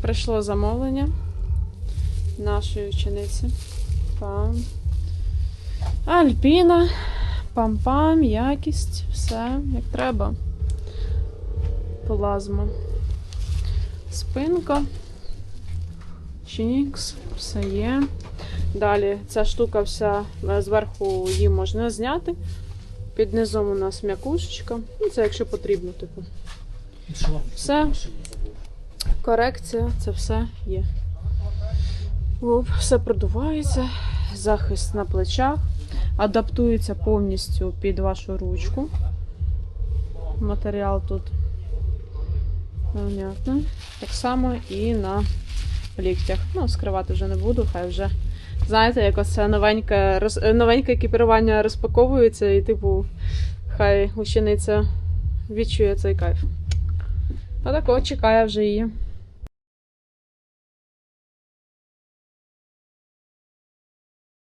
Прийшло замовлення нашої учениці. Пам. Альпіна. Пам-пам, якість, все як треба. Плазма. Спинка. Чікс, все є. Далі ця штука вся е, зверху її можна зняти. Під низом у нас м'якушечка. Ну, це якщо потрібно, типу. Все. Корекція, це все є. Оп, все продувається, захист на плечах, адаптується повністю під вашу ручку. Матеріал тут. Понятно. Так само і на ліктях. Ну, скривати вже не буду, хай вже. Знаєте, як оце новеньке, роз... новеньке екіпірування розпаковується, і, типу, хай учениця відчує цей кайф. Отако чекає вже її.